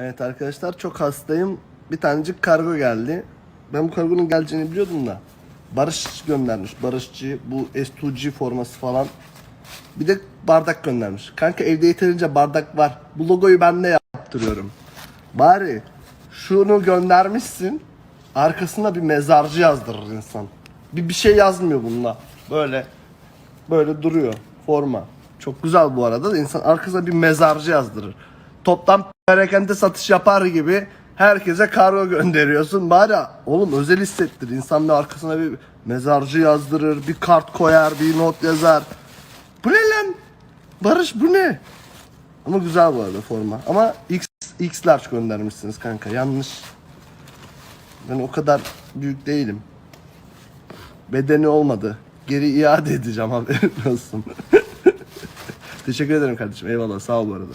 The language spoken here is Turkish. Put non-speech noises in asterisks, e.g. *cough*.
Evet arkadaşlar çok hastayım. Bir tanecik kargo geldi. Ben bu kargonun geleceğini biliyordum da. Barış göndermiş. Barışçı bu S2G forması falan. Bir de bardak göndermiş. Kanka evde yeterince bardak var. Bu logoyu ben de yaptırıyorum. Bari şunu göndermişsin. Arkasına bir mezarcı yazdırır insan. Bir bir şey yazmıyor bununla. Böyle böyle duruyor forma. Çok güzel bu arada da insan arkasına bir mezarcı yazdırır. Toptan perakende satış yapar gibi herkese kargo gönderiyorsun. Bari oğlum özel hissettir. İnsan bir arkasına bir mezarcı yazdırır, bir kart koyar, bir not yazar. Bu ne lan? Barış bu ne? Ama güzel bu arada forma. Ama X, X large göndermişsiniz kanka. Yanlış. Ben o kadar büyük değilim. Bedeni olmadı. Geri iade edeceğim haberin olsun. *laughs* Teşekkür ederim kardeşim. Eyvallah. Sağ ol bu arada.